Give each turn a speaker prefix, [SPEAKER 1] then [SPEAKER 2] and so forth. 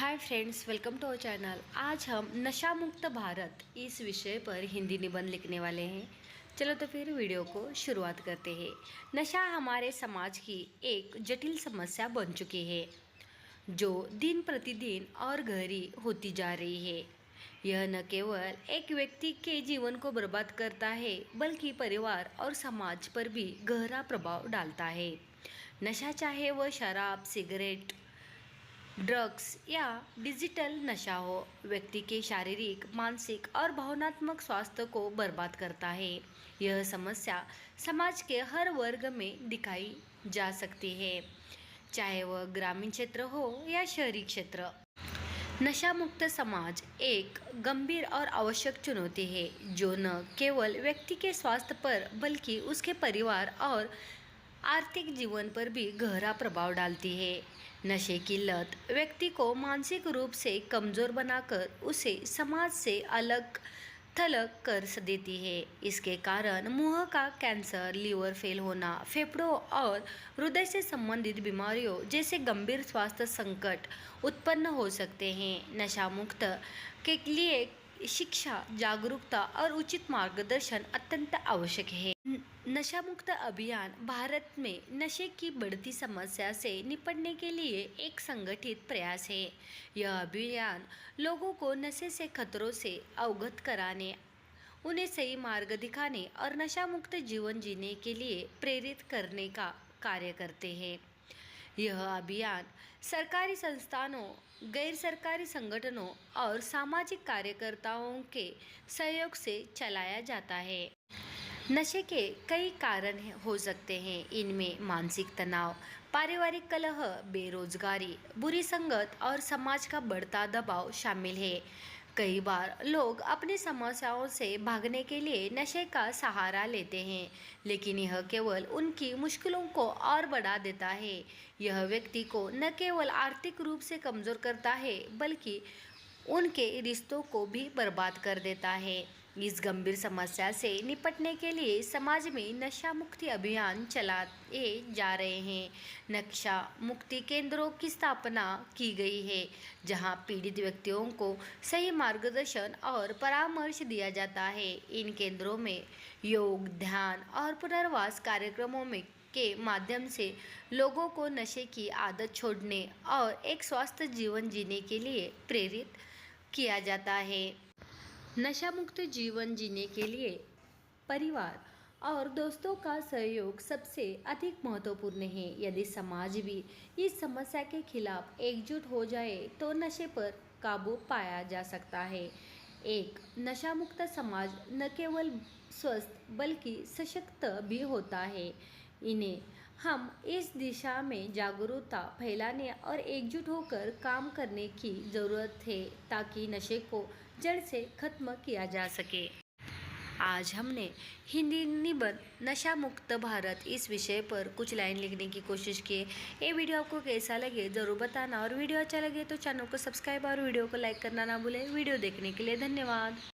[SPEAKER 1] Hi friends welcome to our channel आज हम नशा मुक्त भारत इस विषय पर हिंदी निबंध लिखने वाले हैं। चलो तो फिर वीडियो को शुरुआत करते हैं। नशा हमारे समाज की एक जटिल समस्या बन चुकी है, जो दिन प्रतिदिन और गहरी होती जा रही है। यह न केवल एक व्यक्ति के जीवन को बर्बाद करता है, बल्कि परिवार और समाज पर भी गहरा प्रभाव डालता है। नशा चाहे वह शराब, सिगरेट ड्रग्स या डिजिटल नशा हो, व्यक्ति के शारीरिक, मानसिक और भावनात्मक स्वास्थ्य को बर्बाद करता है। यह समस्या समाज के हर वर्ग में दिखाई जा सकती है, चाहे वह ग्रामीण क्षेत्र हो या शहरी क्षेत्र। नशा मुक्त समाज एक गंभीर और आवश्यक चुनौती है, जो न केवल व्यक्ति के स्वास्थ्य पर, बल्कि उसके परिवार और आर्थिक जीवन पर भी गहरा प्रभाव डालती है। नशे की लत व्यक्ति को मानसिक रूप से कमज़ोर बनाकर उसे समाज से अलग थलग कर देती है। इसके कारण मुँह का कैंसर, लीवर फेल होना, फेफड़ों और हृदय से संबंधित बीमारियों जैसे गंभीर स्वास्थ्य संकट उत्पन्न हो सकते हैं। नशा मुक्त के लिए शिक्षा, जागरूकता और उचित मार्गदर्शन अत्यंत आवश्यक है। नशा मुक्त अभियान भारत में नशे की बढ़ती समस्या से निपटने के लिए एक संगठित प्रयास है। यह अभियान लोगों को नशे से खतरों से अवगत कराने, उन्हें सही मार्ग दिखाने और नशा मुक्त जीवन जीने के लिए प्रेरित करने का कार्य करते हैं। यह अभियान सरकारी संस्थानों, गैर सरकारी संगठनों और सामाजिक कार्यकर्ताओं के सहयोग से चलाया जाता है। नशे के कई कारण हो सकते हैं। इनमें मानसिक तनाव, पारिवारिक कलह, बेरोजगारी, बुरी संगत और समाज का बढ़ता दबाव शामिल है। कई बार लोग अपनी समस्याओं से भागने के लिए नशे का सहारा लेते हैं, लेकिन यह केवल उनकी मुश्किलों को और बढ़ा देता है। यह व्यक्ति को न केवल आर्थिक रूप से कमज़ोर करता है, बल्कि उनके रिश्तों को भी बर्बाद कर देता है। इस गंभीर समस्या से निपटने के लिए समाज में नशा मुक्ति अभियान चलाए जा रहे हैं। नक्शा मुक्ति केंद्रों की स्थापना की गई है, जहाँ पीड़ित व्यक्तियों को सही मार्गदर्शन और परामर्श दिया जाता है। इन केंद्रों में योग, ध्यान और पुनर्वास कार्यक्रमों में के माध्यम से लोगों को नशे की आदत छोड़ने और एक स्वस्थ जीवन जीने के लिए प्रेरित किया जाता है। नशा मुक्त जीवन जीने के लिए परिवार और दोस्तों का सहयोग सबसे अधिक महत्वपूर्ण है। यदि समाज भी इस समस्या के खिलाफ एकजुट हो जाए तो नशे पर काबू पाया जा सकता है। एक नशा मुक्त समाज न केवल स्वस्थ, बल्कि सशक्त भी होता है। इन्हें हम इस दिशा में जागरूकता फैलाने और एकजुट होकर काम करने की ज़रूरत है ताकि नशे को जड़ से ख़त्म किया जा सके। आज हमने हिंदी निबंध नशा मुक्त भारत इस विषय पर कुछ लाइन लिखने की कोशिश की। ये वीडियो आपको कैसा लगे ज़रूर बताना और वीडियो अच्छा लगे तो चैनल को सब्सक्राइब और वीडियो को लाइक करना ना भूलें। वीडियो देखने के लिए धन्यवाद।